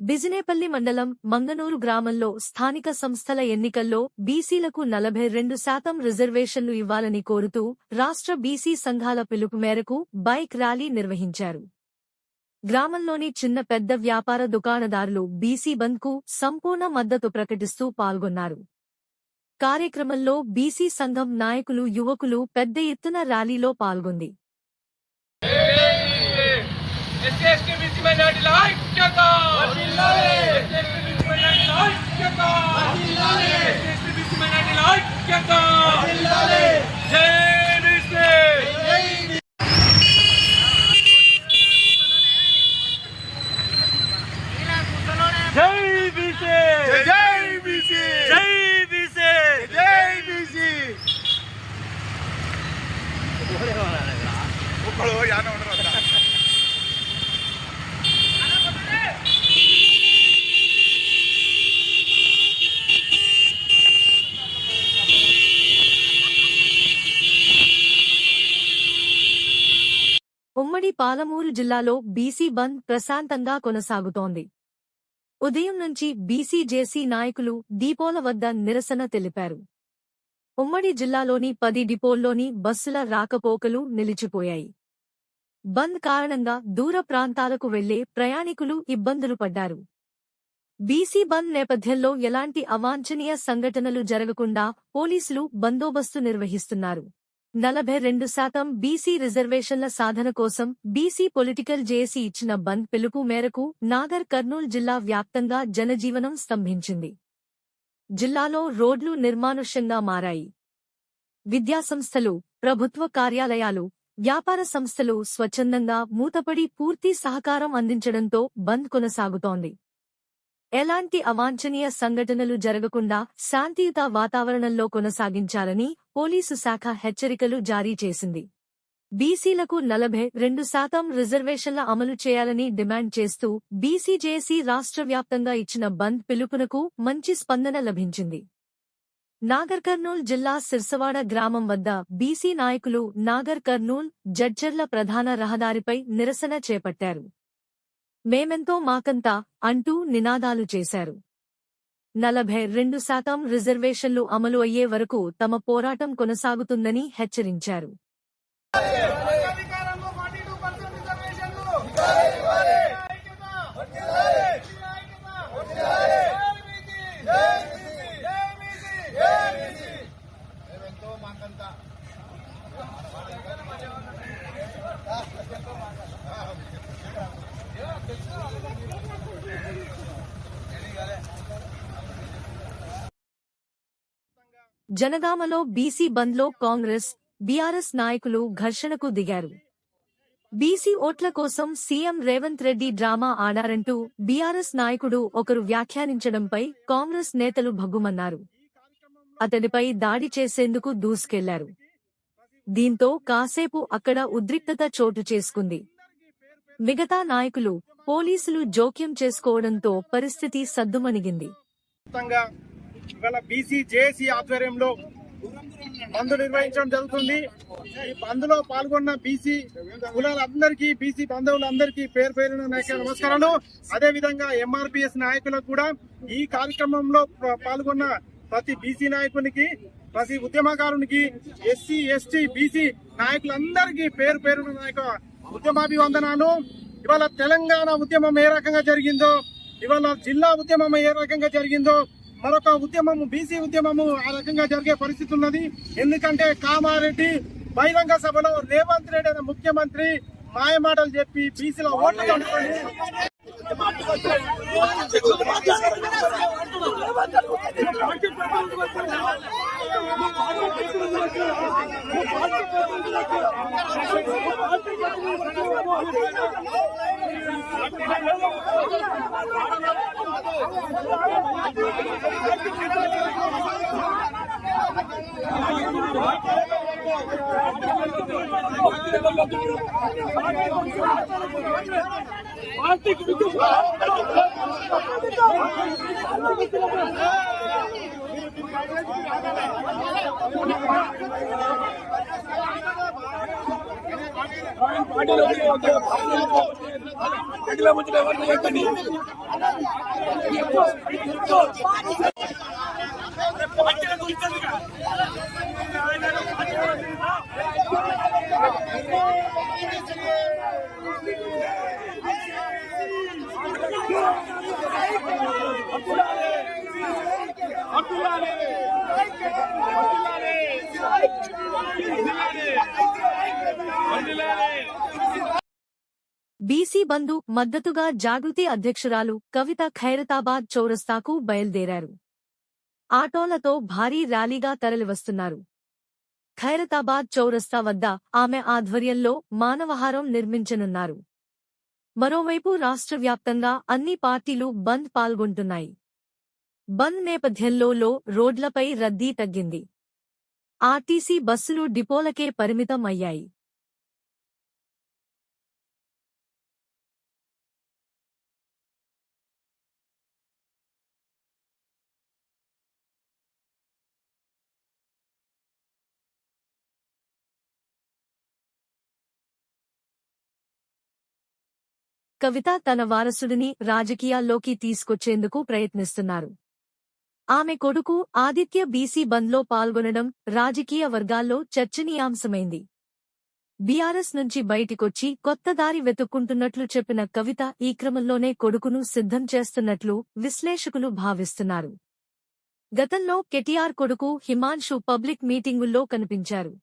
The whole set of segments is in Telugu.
బిజినేపల్లి మండలం మంగనూరు గ్రామంలో స్థానిక సంస్థల ఎన్నికల్లో బీసీలకు నలభై రెండు శాతం రిజర్వేషన్లు ఇవ్వాలని కోరుతూ రాష్ట్ర బీసీ సంఘాల పిలుపు మేరకు బైక్ ర్యాలీ నిర్వహించారు గ్రామంలోని చిన్న పెద్ద వ్యాపార దుకాణదారులు బీసీ బంద్కు సంపూర్ణ మద్దతు ప్రకటిస్తూ పాల్గొన్నారు కార్యక్రమంలో బీసీ సంఘం నాయకులు యువకులు పెద్ద ఎత్తున ర్యాలీలో పాల్గొంది ఎస్సీ ఎస్టీ బీసీ మైనార్టీల ఐక్యత ఎస్సీ ఎస్టీ బీసీ మైనార్టీల ఐక్యత ఎస్సీ ఎస్టీ బీసీ మైనార్టీల ఐక్యత జై బీసీ జై బీసీ జై బీసీ. జై బీసీ. జై బీసీ. ఒక్కడు యాన ఉండరు అంతా. ఉమ్మడి పాలమూరు జిల్లాలో బీసీ బంద్ ప్రశాంతంగా కొనసాగుతోంది. ఉదయం నుంచి బీసీజేసీ నాయకులు డీపోల వద్ద నిరసన తెలిపారు. ఉమ్మడి జిల్లాలోని పది డిపోల్లోని బస్సుల రాకపోకలు నిలిచిపోయాయి. బంద్ కారణంగా దూర ప్రాంతాలకు వెళ్ళే ప్రయాణికులు ఇబ్బందులు పడ్డారు. బీసీ బంద్ నేపథ్యంలో ఎలాంటి అవాంఛనీయ సంఘటనలు జరగకుండా పోలీసులు బందోబస్తు నిర్వహిస్తున్నారు. నలభై రెండు శాతం బీసీ రిజర్వేషన్ల సాధన కోసం బీసీ పొలిటికల్ జేసీ ఇచ్చిన బంద్ పిలుపు మేరకు నాగర్ కర్నూల్ జిల్లా వ్యాప్తంగా జనజీవనం స్తంభించింది. జిల్లాలో రోడ్లు నిర్మానుష్యంగా మారాయి. విద్యాసంస్థలు ప్రభుత్వ కార్యాలయాలు వ్యాపార సంస్థలు స్వచ్ఛందంగా మూతపడి పూర్తి సహకారం అందించడంతో బంద్ కొనసాగుతోంది. ఎలాంటి అవాంఛనీయ సంఘటనలు జరగకుండా శాంతియుత వాతావరణంలో కొనసాగించాలని పోలీసు శాఖ హెచ్చరికలు జారీ చేసింది. బీసీలకు నలభై రెండు శాతం రిజర్వేషన్ల అమలు చేయాలని డిమాండ్ చేస్తూ బీసీజేసీ రాష్ట్ర వ్యాప్తంగా ఇచ్చిన బంద్ పిలుపునకు మంచి స్పందన లభించింది. నాగర్ కర్నూల్ జిల్లా సిర్సవాడ గ్రామం వద్ద బీసీ నాయకులు నాగర్ కర్నూల్ జడ్జర్ల ప్రధాన రహదారిపై నిరసన చేపట్టారు. మేమెంతో మాకంతా అంటూ నినాదాలు చేశారు నలభై రెండు శాతం రిజర్వేషన్లు అమలు అయ్యే వరకు తమ పోరాటం కొనసాగుతుందని హెచ్చరించారు మాకంతా జనగామలో బీసీ బంద్లో కాంగ్రెస్ బీఆర్ఎస్ నాయకులు ఘర్షణకు దిగారు. బీసీ ఓట్ల కోసం సీఎం రేవంత్ రెడ్డి డ్రామా ఆడారంటూ బీఆర్ఎస్ నాయకుడు ఒకరు వ్యాఖ్యానించడంపై కాంగ్రెస్ నేతలు భగ్గుమన్నారు. అతడిపై దాడి చేసేందుకు దూసుకెళ్ళారు. దీంతో కాసేపు అక్కడ ఉద్రిక్తత చోటు చేసుకుంది. మిగతా నాయకులు పోలీసులు జోక్యం చేసుకోవడంతో పరిస్థితి సద్దుమణిగింది. బీసీ జేఏసీ ఆధ్వర్యంలో బంద్ నిర్వహించడం జరుగుతుంది. ఈ బంద్లో పాల్గొన్న బీసీ కులాలందరికీ బీసీ బంధువులందరికీ పేరు పేరున నమస్కారాలు. అదే విధంగా ఎంఆర్పిఎస్ నాయకులకు కూడా ఈ కార్యక్రమంలో పాల్గొన్న ప్రతి బీసీ నాయకునికి ప్రతి ఉద్యమకారునికి ఎస్సీ ఎస్టీ బీసీ నాయకులందరికీ పేరు పేరున నాయక ఉద్యమాభివందనాలు. ఇవాళ తెలంగాణ ఉద్యమం ఏ రకంగా జరిగిందో ఇవాళ జిల్లా ఉద్యమం ఏ రకంగా జరిగిందో మరొక ఉద్యమము బీసీ ఉద్యమము ఆ రకంగా జరిగే పరిస్థితి ఉన్నది. ఎందుకంటే కామారెడ్డి బహిరంగ సభలో రేవంత్ రెడ్డి అనే ముఖ్యమంత్రి మాయమాటలు చెప్పి బీసీల ఓట్లు আর্থিক বিকাশ Hadi lan! బీసీ బంధు మద్దతుగా జాగృతి అధ్యక్షురాలు కవిత ఖైరతాబాద్ చౌరస్తాకు బయల్దేరారు. ఆటోలతో భారీ ర్యాలీగా తరలివస్తున్నారు. ఖైరతాబాద్ చౌరస్తా వద్ద ఆమె ఆధ్వర్యంలో మానవహారం నిర్మించనున్నారు. మరోవైపు రాష్ట్ర వ్యాప్తంగా అన్ని పార్టీలు బంద్ పాల్గొంటున్నాయి. బంద్ నేపథ్యంలో లో రోడ్లపై రద్దీ తగ్గింది. ఆర్టీసీ బస్సులు డిపోలకే పరిమితం అయ్యాయి కవిత తన వారసుడిని రాజకీయాల్లోకి తీసుకొచ్చేందుకు ప్రయత్నిస్తున్నారు. ఆమె కొడుకు ఆదిత్య బీసీ బంద్లో పాల్గొనడం రాజకీయ వర్గాల్లో చర్చనీయాంశమైంది. బీఆర్ఎస్ నుంచి బయటికొచ్చి కొత్త దారి వెతుక్కుంటున్నట్లు చెప్పిన కవిత ఈ క్రమంలోనే కొడుకును సిద్ధం చేస్తున్నట్లు విశ్లేషకులు భావిస్తున్నారు. గతంలో కెటిఆర్ కొడుకు హిమాన్షు పబ్లిక్ మీటింగుల్లో కనిపించారు.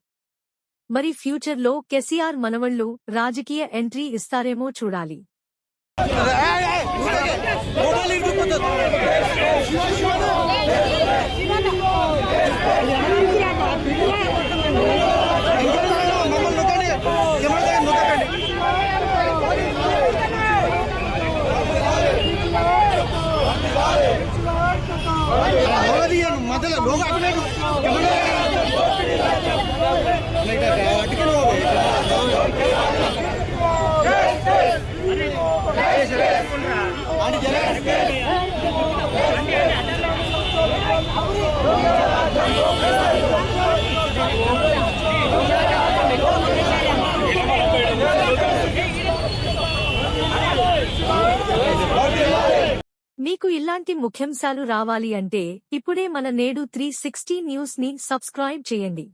మరి ఫ్యూచర్లో కెసిఆర్ మనవళ్ళు రాజకీయ ఎంట్రీ ఇస్తారేమో చూడాలి. మధ్యలో లోగా మీకు ఇలాంటి ముఖ్యాంశాలు రావాలి అంటే ఇప్పుడే మన నేడు త్రీ సిక్స్టీ న్యూస్ని సబ్స్క్రైబ్ చేయండి.